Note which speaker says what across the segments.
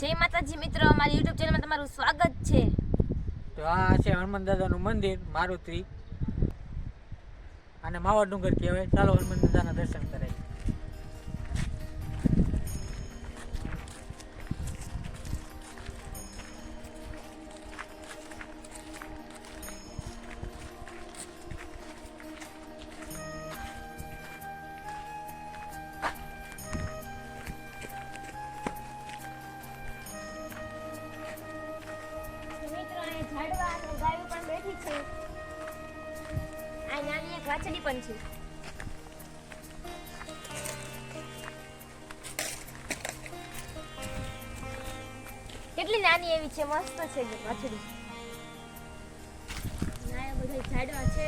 Speaker 1: જય માતાજી મિત્રો, અમારી યુટ્યુબ ચેનલમાં તમારું સ્વાગત છે.
Speaker 2: તો આ છે હનુમાન દાદાનું મંદિર, મારુતિ. અને માવા ડુંગર કહેવાય. ચાલો હનુમાન દાદાના દર્શન કરાય.
Speaker 1: છે. કેટલી નાની એવી છે મસ્ત છે વાછડી ના બધા ઝાડવા છે.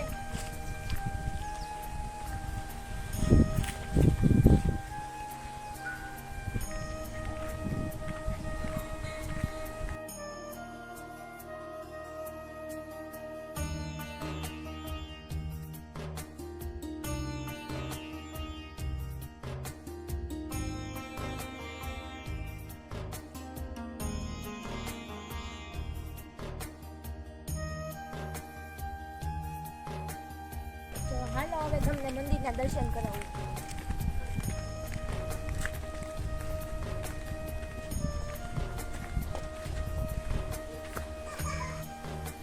Speaker 1: હવે તમને મંદિરના દર્શન કરાવું.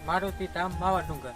Speaker 2: મારુતિ ધામ માવા ડુંગર.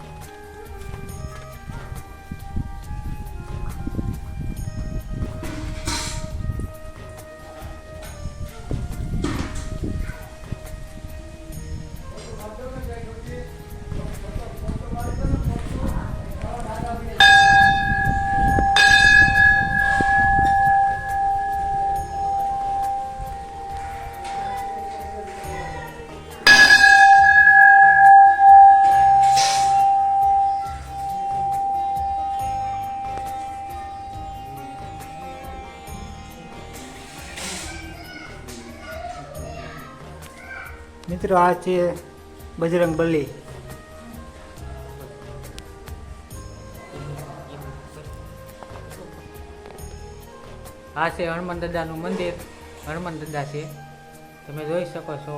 Speaker 3: મિત્રો, આ છે બજરંગ બલી.
Speaker 2: આ છે હનુમાન દાદાનું મંદિર. હનુમાન દાદા છે. તમે જોઈ શકો છો.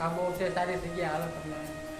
Speaker 2: આ બહુ છે, સારી જગ્યા. હાલો તમને.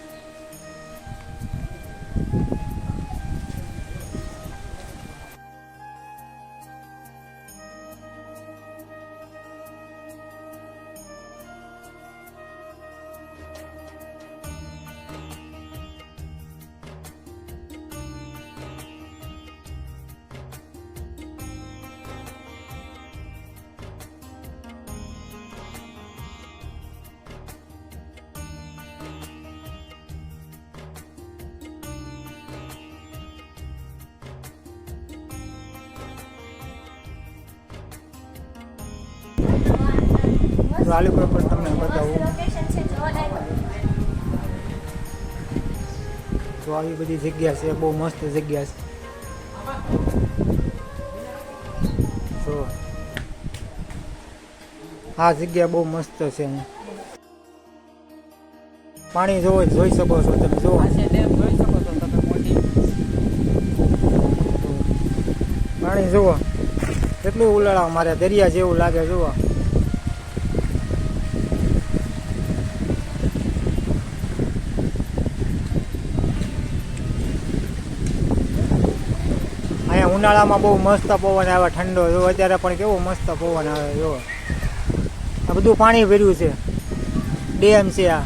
Speaker 3: તો આલુ પર તમને બતાવું. તો આવી બધી જગ્યા છે બહુ મસ્ત જગ્યા છે. તો આ જગ્યા બહુ મસ્ત છે. પાણી જોવો જોઈ શકો છો તમે
Speaker 2: તમે
Speaker 3: પાણી જુઓ કેટલું ઉલાળા મારે દરિયા જેવું લાગે જુઓ ઉનાળામાં બહુ મસ્ત પવન આવે ઠંડો. જો અત્યારે પણ કેવો મસ્ત પવન આવે જો. આ બધું પાણી ભર્યું છે. ડેમ છે આ.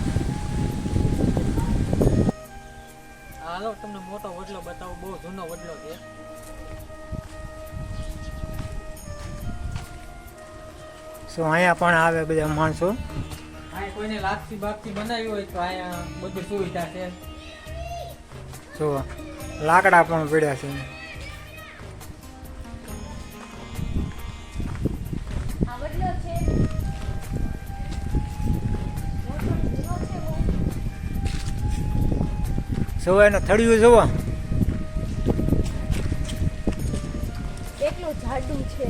Speaker 2: હાલો તમને મોટો વડલો બતાવો. બહુ જૂનો વડલો છે.
Speaker 3: સો અહીંયા પણ આવે બધા માણસો.
Speaker 2: અહીંયા કોઈને લાગતી બાગતી બનાવી હોય તો અહીંયા બધી સુવિધા છે.
Speaker 3: જો લાકડા પણ પડ્યા છે. સવારનો થળિયું જુઓ
Speaker 1: કેટલું જાડું છે.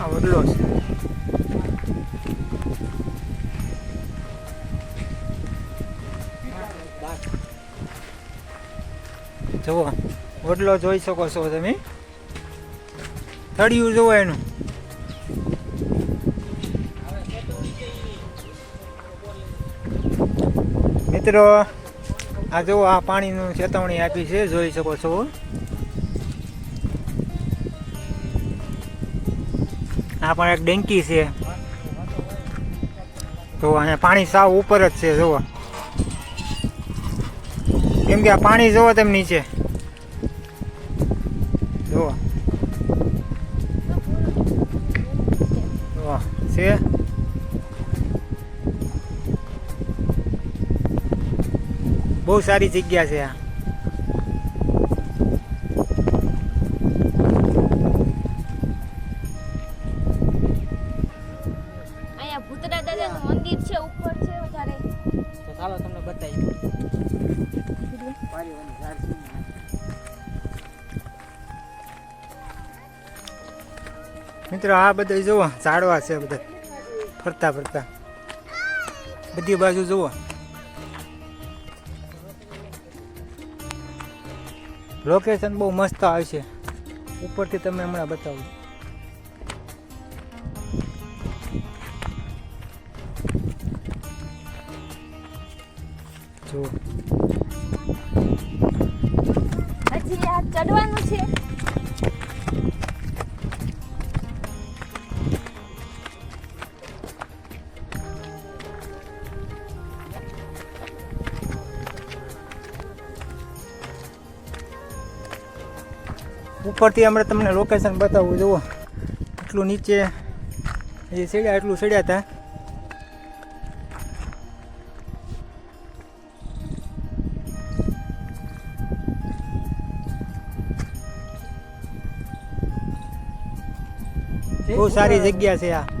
Speaker 3: આ વડલો છે. જુઓ વડલો જોઈ શકો છો તમે. થળિયું જુઓ એનું. મિત્રો, આ જુઓ, આ પાણીનું ચેતવણી આપી છે, જોઈ શકો છો. આ પણ એક ડેન્કી છે. તો અહીંયા પાણી સાવ ઉપર જ છે, જુઓ. કેમ કે આ પાણી જુઓ તેમ નીચે. બહુ સારી જગ્યા છે આ.
Speaker 1: મંદિર છે ઉપર છે વધારે.
Speaker 2: તો ચાલો તમને બતાવી
Speaker 3: મિત્રો આ બધા જુઓ ઝાડવા છે બધા. ફરતા ફરતા. બધી બાજુ જુઓ. લોકેશન બહુ મસ્ત આવશે ઉપરથી તમે હમણાં બતાવું. જો.
Speaker 1: હજી આ ચડવાનું છે.
Speaker 3: ઉપરથી હમણાં તમને લોકેશન બતાવું જુઓ. એટલું નીચે એ ચડ્યા એટલું ચડ્યા હતા બહુ સારી જગ્યા છે આ.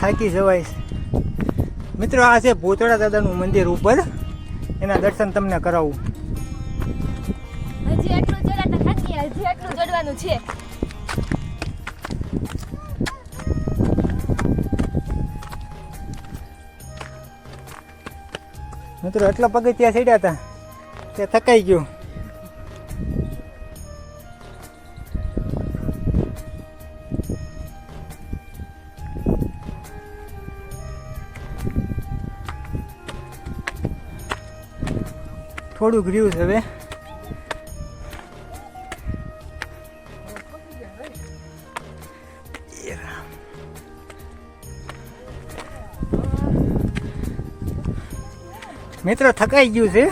Speaker 3: થાકી જવાય છે. મિત્રો આ છે ભૂતળા દાદાનું મંદિર ઉપર. એના દર્શન તમને કરાવું.
Speaker 1: હજી એટલું ચડાતા ખાતી હજી એટલું ચડવાનું છે.
Speaker 3: મિત્રો એટલા પગથિયા ચડ્યા હતા તે થકાઈ ગયું. થોડુંક રહ્યું છે હવે. મિત્રો થકાઈ ગયું છે.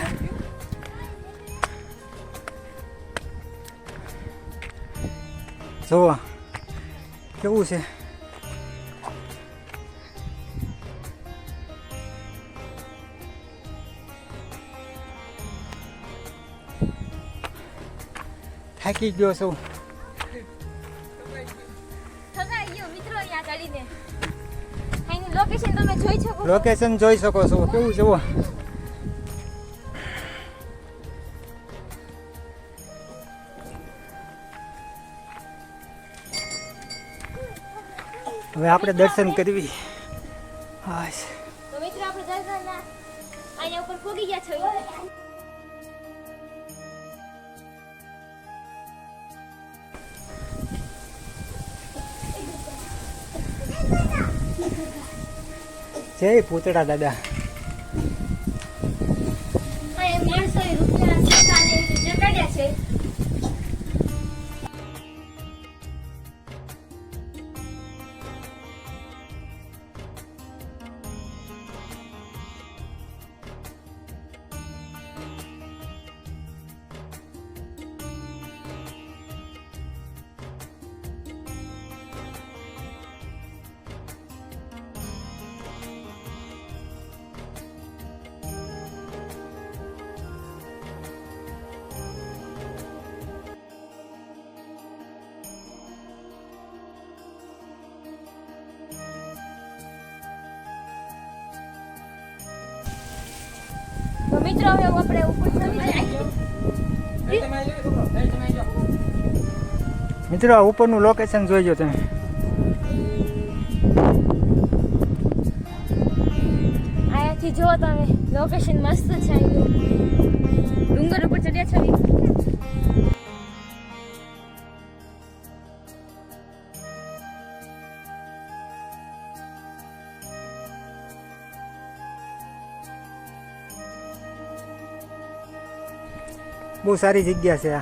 Speaker 3: જોવા કેવું છે. થાકી ગયો છું.
Speaker 1: લોકેશન તમે જોઈ શકો છો?
Speaker 3: લોકેશન જોઈ શકો છો. કેવું જુઓ. હવે આપણે દર્શન કરવી.
Speaker 1: હા મિત્રો આપણે દર્શન અહીંયા ઉપર પૂગી ગયા છે.
Speaker 3: જય પૂતળા દાદા.
Speaker 1: માણસો રૂપિયા છે. મિત્રો હવે આપણે
Speaker 3: મિત્રો આ ઉપરનું લોકેશન જોઈજો તમે.
Speaker 1: અહીંયાથી જો તમે લોકેશન મસ્ત છે ડુંગર ઉપર ચડ્યા છો
Speaker 3: બહુ સારી જગ્યા છે આ.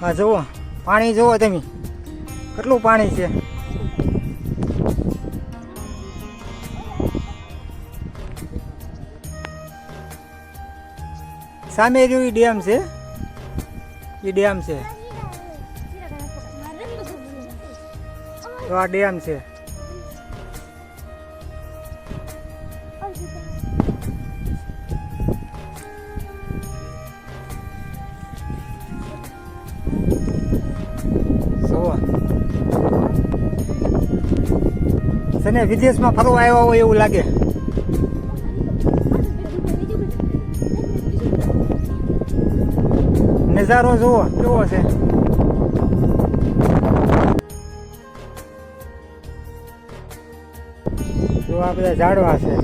Speaker 3: હા, જુઓ, પાણી જુઓ તમે. કેટલું પાણી છે? સામે રહ્યું એ ડેમ છે? એ ડેમ છે. તો આ ડેમ છે. તને વિદેશમાં ફરવા આવ્યા હોય એવું લાગે. નજારો જુઓ, કેવો છે? જો આ બધા ઝાડવા છે.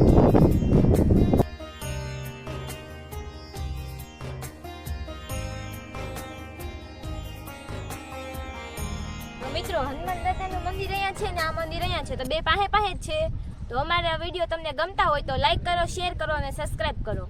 Speaker 1: વીડિયો તમને ગમતા હોય તો લાઈક કરો શેર કરો અને સબસ્ક્રાઈબ કરો.